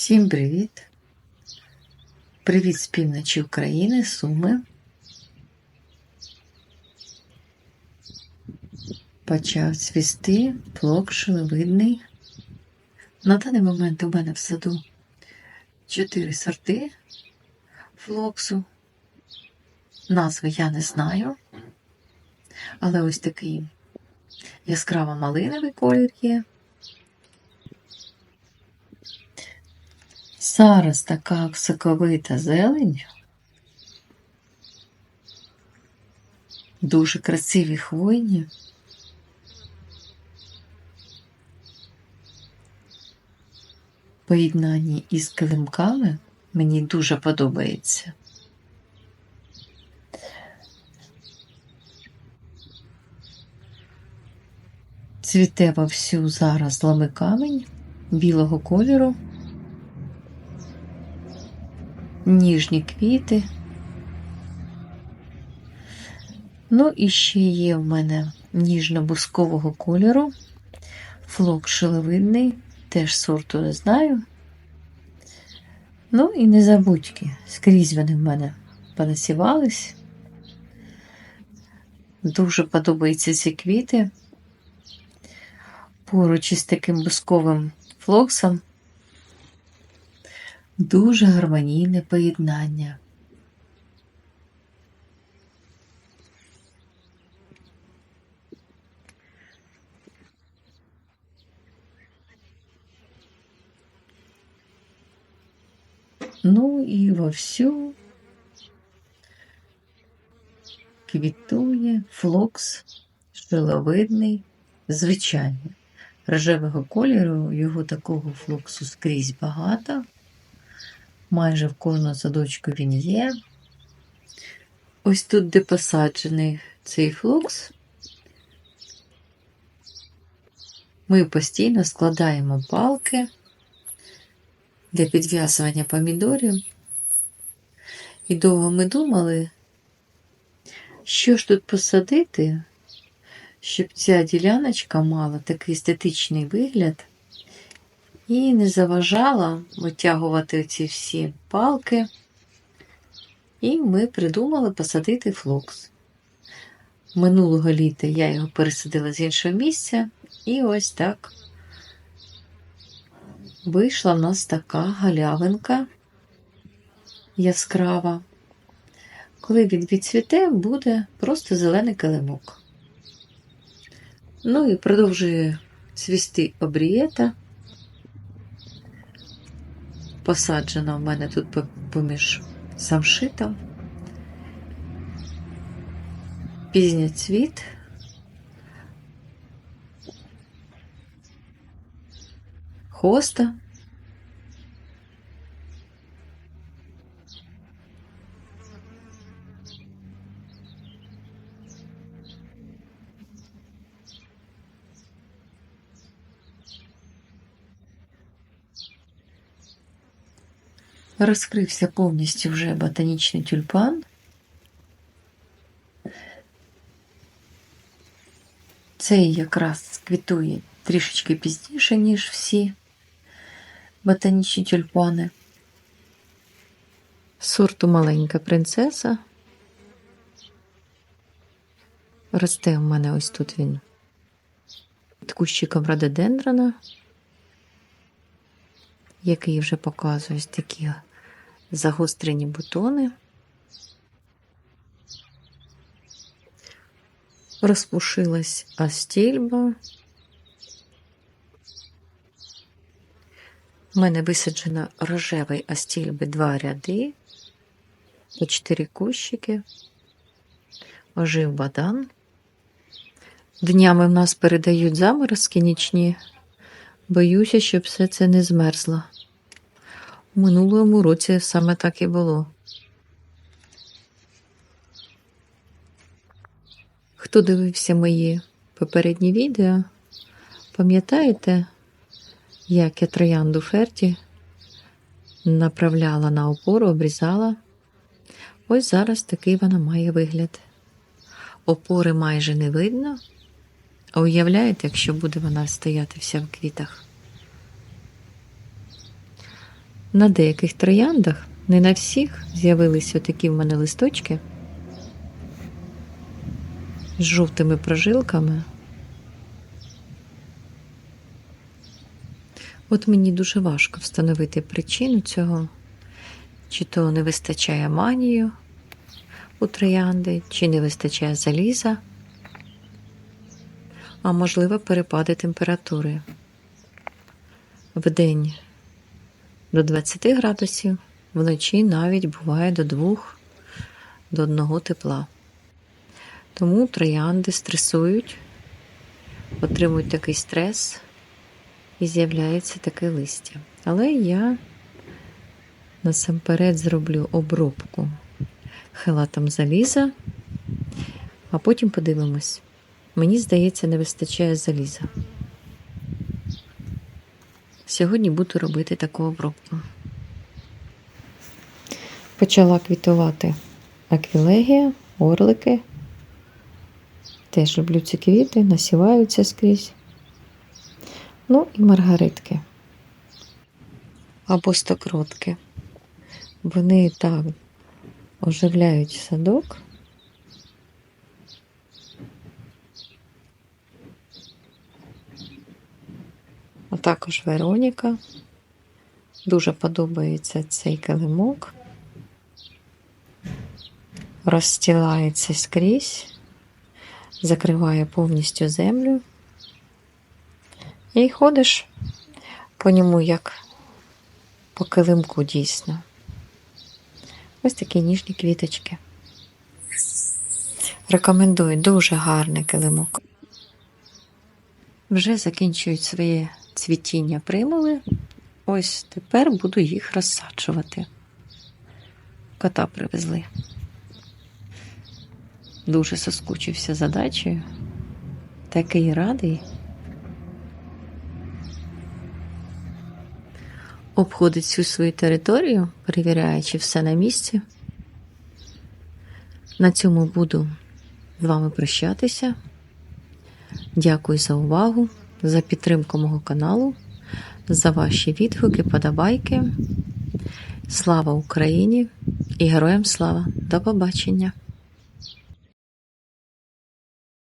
Всім привіт! Привіт з півночі України, Суми. Почав цвісти, плок шиловидний. На даний момент у мене в саду чотири сорти флоксу. Назви я не знаю, але ось такий яскраво малиновий колір є. Зараз така соковита зелень. Дуже красиві хвойні. Поєднанні із килимками мені дуже подобається. Цвіте вовсю зараз лами камінь білого кольору. Ніжні квіти. Ну, і ще є в мене ніжно-бускового кольору, флок шиловидний, теж сорту не знаю. Ну і незабудьки, скрізь вони в мене понасівались. Дуже подобаються ці квіти. Поруч із таким бусковим флоксом Дуже гармонійне поєднання. Ну і вовсю квітує флокс шиловидний, звичайний. Рожевого кольору його такого флоксу скрізь багато майже в кожному садочку він є. Ось тут, де посаджений цей флокс, ми постійно складаємо палки для підв'язування помідорів. І довго ми думали, що ж тут посадити, щоб ця діляночка мала такий естетичний вигляд і не заважала витягувати ці всі палки. І ми придумали посадити флокс. Минулого літа я його пересадила з іншого місця, і ось так вийшла в нас така галявинка яскрава. Коли він відцвіте, буде просто зелений килимок. Ну і продовжує цвісти обрієта посаджена в мене тут поміж самшитом. Пізній цвіт. Хоста. Розкрився повністю вже ботанічний тюльпан. Цей якраз квітує трішечки пізніше, ніж всі ботанічні тюльпани. Сорту маленька принцеса. Росте в мене ось тут він під кущиком рододендрона, який вже показує ось такі загострені бутони, розпушилась астільба. У мене висаджено рожевий астільби два ряди, по чотири кущики, ожив бадан. Днями в нас передають заморозки нічні. Боюся, щоб все це не змерзло. Минулому році саме так і було. Хто дивився мої попередні відео, пам'ятаєте, як я троянду ферті направляла на опору, обрізала? Ось зараз такий вона має вигляд. Опори майже не видно. А уявляєте, якщо буде вона стояти вся в квітах? На деяких трояндах, не на всіх, з'явилися такі в мене листочки з жовтими прожилками. От мені дуже важко встановити причину цього, чи то не вистачає манію у троянди, чи не вистачає заліза, а можливо перепади температури. Вдень до 20 градусів, вночі навіть буває до 2 до 1 тепла. Тому троянди стресують, отримують такий стрес і з'являється таке листя. Але я насамперед зроблю обробку хелатом заліза, а потім подивимось. Мені здається, не вистачає заліза. Сьогодні буду робити таку обробку. Почала квітувати аквілегія, орлики. Теж люблю ці квіти, насіваються скрізь. Ну і маргаритки. Або стокротки. Вони так оживляють садок. А також Вероніка. Дуже подобається цей килимок. Розстілається скрізь, закриває повністю землю. І ходиш по ньому як по килимку дійсно. Ось такі ніжні квіточки. Рекомендую дуже гарний килимок. Вже закінчують своє цвітіння примули. Ось тепер буду їх розсаджувати. Кота привезли. Дуже соскучився за дачею. Такий радий. Обходить всю свою територію, перевіряє, чи все на місці. На цьому буду з вами прощатися. Дякую за увагу, за підтримку мого каналу, за ваші відгуки, подобайки. Слава Україні і героям слава! До побачення!